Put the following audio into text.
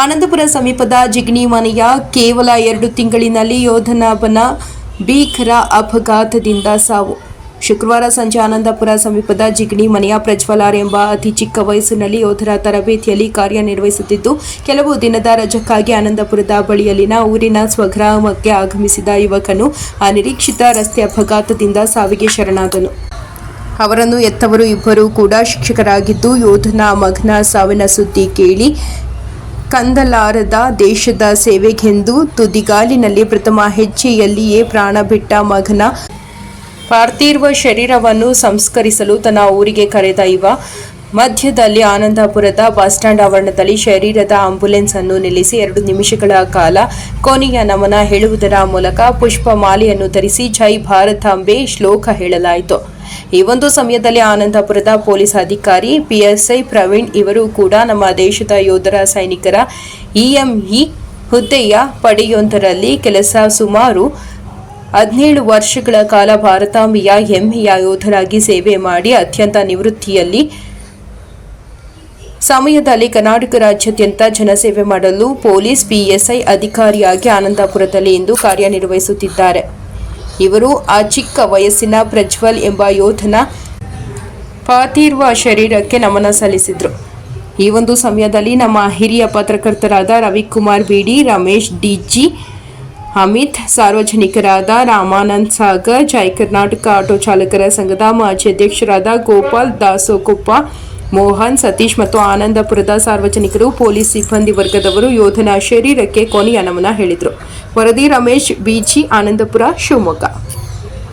ಆನಂದಪುರ ಸಮೀಪದ ಜಿಗಣಿ ಮನೆಯ ಕೇವಲ ಎರಡು ತಿಂಗಳಿನಲ್ಲಿ ಯೋಧನೊಬ್ಬನ ಭೀಕರ ಅಪಘಾತದಿಂದ ಸಾವು. ಶುಕ್ರವಾರ ಸಂಜೆ ಆನಂದಪುರ ಸಮೀಪದ ಜಿಗಣಿ ಮನೆಯ ಪ್ರಜ್ವಲಾರ್ ಎಂಬ ಅತಿ ಚಿಕ್ಕ ವಯಸ್ಸಿನಲ್ಲಿ ಯೋಧರ ತರಬೇತಿಯಲ್ಲಿ ಕಾರ್ಯನಿರ್ವಹಿಸುತ್ತಿದ್ದು, ಕೆಲವು ದಿನದ ರಜಕ್ಕಾಗಿ ಆನಂದಪುರದ ಬಳಿಯಲ್ಲಿನ ಊರಿನ ಸ್ವಗ್ರಾಮಕ್ಕೆ ಆಗಮಿಸಿದ ಯುವಕನು ಅನಿರೀಕ್ಷಿತ ರಸ್ತೆ ಅಪಘಾತದಿಂದ ಸಾವಿಗೆ ಶರಣಾದನು. ಅವರನ್ನು ಎತ್ತವರು ಇಬ್ಬರು ಕೂಡ ಶಿಕ್ಷಕರಾಗಿದ್ದು, ಯೋಧನ ಮಗ್ನ ಸಾವಿನ ಸುದ್ದಿ ಕೇಳಿ ಕಂದಲಾರದ ದೇಶದ ಸೇವೆಗೆಂದು ತುದಿಗಾಲಿನಲ್ಲಿ ಪ್ರಥಮ ಹೆಜ್ಜೆಯಲ್ಲಿಯೇ ಪ್ರಾಣ ಬಿಟ್ಟ ಮಗನ ಪಾರ್ಥಿವ ಶರೀರವನ್ನು ಸಂಸ್ಕರಿಸಲು ತನ್ನ ಊರಿಗೆ ಕರೆದ ಇವ ಮಧ್ಯದಲ್ಲಿ ಆನಂದಪುರದ ಬಸ್ ಸ್ಟ್ಯಾಂಡ್ ಆವರಣದಲ್ಲಿ ಶರೀರದ ಆಂಬ್ಯುಲೆನ್ಸ್ ಅನ್ನು ನಿಲ್ಲಿಸಿ ಎರಡು ನಿಮಿಷಗಳ ಕಾಲ ಕೊನೆಯ ನಮನ ಹೇಳುವುದರ ಮೂಲಕ ಪುಷ್ಪ ಮಾಲೆಯನ್ನು ಧರಿಸಿ ಜೈ ಭಾರತಾಂಬೆ ಶ್ಲೋಕ ಹೇಳಲಾಯಿತು. ಈ ಒಂದು ಸಮಯದಲ್ಲಿ ಆನಂದಪುರದ ಪೊಲೀಸ್ ಅಧಿಕಾರಿ ಪಿಎಸ್ಐ ಪ್ರವೀಣ್ ಇವರು ಕೂಡ ನಮ್ಮ ದೇಶದ ಯೋಧರ ಸೈನಿಕರ ಇಎಂಇ ಹುದ್ದೆಯ ಪಡೆಯೊಂದರಲ್ಲಿ ಕೆಲಸ ಸುಮಾರು ಹದಿನೇಳು ವರ್ಷಗಳ ಕಾಲ ಭಾರತಾಂಬೆಯ ಹೆಮ್ಮೆಯ ಯೋಧರಾಗಿ ಸೇವೆ ಮಾಡಿ ಅತ್ಯಂತ ನಿವೃತ್ತಿಯಲ್ಲಿ ಸಮಯದಲ್ಲಿ ಕರ್ನಾಟಕ ರಾಜ್ಯಾದ್ಯಂತ ಜನಸೇವೆ ಮಾಡಲು ಪೊಲೀಸ್ ಪಿಎಸ್ಐ ಅಧಿಕಾರಿಯಾಗಿ ಆನಂದಪುರದಲ್ಲಿ ಇಂದು ಕಾರ್ಯನಿರ್ವಹಿಸುತ್ತಿದ್ದಾರೆ. ಇವರು ಆ ಚಿಕ್ಕ ವಯಸ್ಸಿನ ಪ್ರಜ್ವಲ್ ಎಂಬ ಯೋಧನ ಪಾತಿರುವ ಶರೀರಕ್ಕೆ ನಮನ ಸಲ್ಲಿಸಿದರು. ಈ ಒಂದು ಸಮಯದಲ್ಲಿ ನಮ್ಮ ಹಿರಿಯ ಪತ್ರಕರ್ತರಾದ Ravikumar B D, Ramesh D G, Amit, ಸಾರ್ವಜನಿಕರಾದ Ramanand Sagar, Jai Karnataka auto ಚಾಲಕರ ಸಂಘದ ಮಾಜಿ ಅಧ್ಯಕ್ಷರಾದ ಗೋಪಾಲ್ ದಾಸೋಕೊಪ್ಪ ಮೋಹನ್, ಸತೀಶ್ ಮತ್ತು ಆನಂದಪುರದ ಸಾರ್ವಜನಿಕರು, ಪೊಲೀಸ್ ಸಿಬ್ಬಂದಿ ವರ್ಗದವರು ಯೋಧನ ಶರೀರಕ್ಕೆ ಕೊನೆಯ ನಮನ ಹೇಳಿದರು. ವರದಿ ರಮೇಶ್, ಬಿಜಿ, ಆನಂದಪುರ, ಶಿವಮೊಗ್ಗ.